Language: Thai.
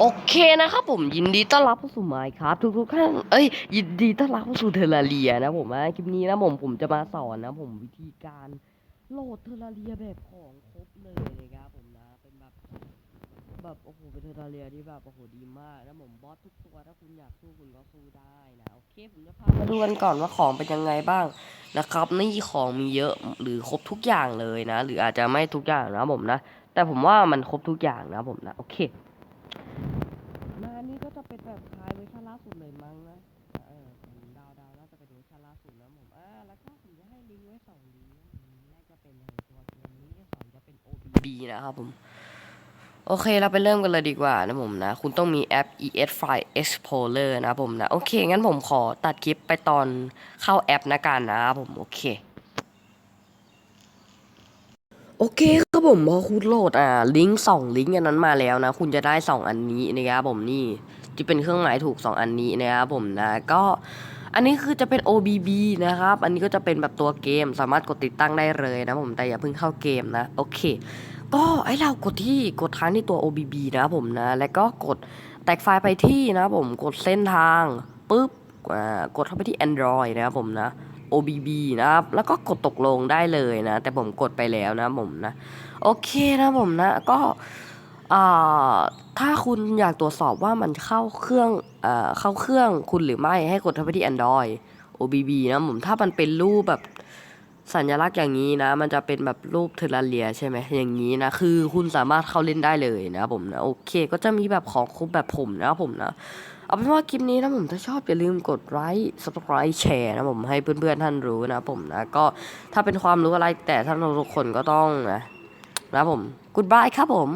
โอเคนะครับผมยินดีต้อนรับเข้าสู่ไมค์ครับทุกทุกๆท่านเอ้ย ยินดีต้อนรับเข้าสู่เทอร์ราเรียนะผมนะคลิปนี้นะผมผมจะมาสอนนะผมวิธีการโหลดเทอร์ราเรียแบบของครบเลยนะครับผมนะเป็นแบบแบบโอ้โหเป็นเทอร์ราเรียที่แบบโอ้โหดีมากนะผมบอสทุกตัวถ้าคุณอยากสู้คุณก็สู้ได้นะโอเคผมจะพามาดูกันก่อนว่าของเป็นยังไงบ้างนะครับนี่ของมีเยอะหรือครบทุกอย่างเลยนะ หรืออาจจะไม่ทุกอย่างนะผมนะแต่ผมว่ามันครบทุกอย่างนะผมนะโอเค เป็น OBB นะครับผม โอเคเราไปเริ่มกันเลยดีกว่านะผมนะ คุณต้องมีแอป ES File Explorer นะผมนะ โอเค งั้นผมขอตัดคลิปไปตอนเข้าแอปนะกันนะครับผม โอเคโอเคครับผมพอคุณโหลดอ่าลิงก์สองลิงก์อันนั้นมาแล้วนะ คุณจะได้สองอันนี้นะครับผมนี่ที่เป็นเครื่องหมายถูกสองอันนี้นะครับผมนะก็อันนี้คือจะเป็น OBB นะครับ อันนี้ก็จะเป็นแบบตัวเกม สามารถกดติดตั้งได้เลยนะผมแต่อย่าเพิ่งเข้าเกมนะ โอเค ก็ให้เรากดที่กดทางที่ตัว OBB นะผมนะ แล้วก็กดแตกไฟล์ไปที่นะผมกดเส้นทางปุ๊บอ่ากดเข้าไปที่ Android นะครับผมนะ OBB นะครับ แล้วก็กดตกลงได้เลยนะ แต่ผมกดไปแล้วนะผมนะ โอเคนะผมนะ ก็อ่าถ้าคุณอยากตรวจสอบว่ามันเข้าเครื่องอ่อเข้าเครื่องคุณหรือไม่ให้กดเข้าไปที่ Android OBB นะผมถ้ามันเป็นรูปแบบ สัญลักษณ์อย่างนี้นะ มันจะเป็นแบบรูปเทอร์รเรียใช่ไหมอย่างนี้นะ คือคุณสามารถเข้าเล่นได้เลยนะผมนะ โอเค ก็จะมีแบบของครบแบบผมนะผมนะ เอาเป็นว่าคลิปนี้นะผมถ้าชอบอย่าลืมกดไลค์ subscribe แชร์นะผมให้เพื่อนๆท่านรู้นะผมนะ ก็ถ้าเป็นความรู้อะไรแต่ท่านทุกคนก็ต้องนะนะผม goodbye ครับผม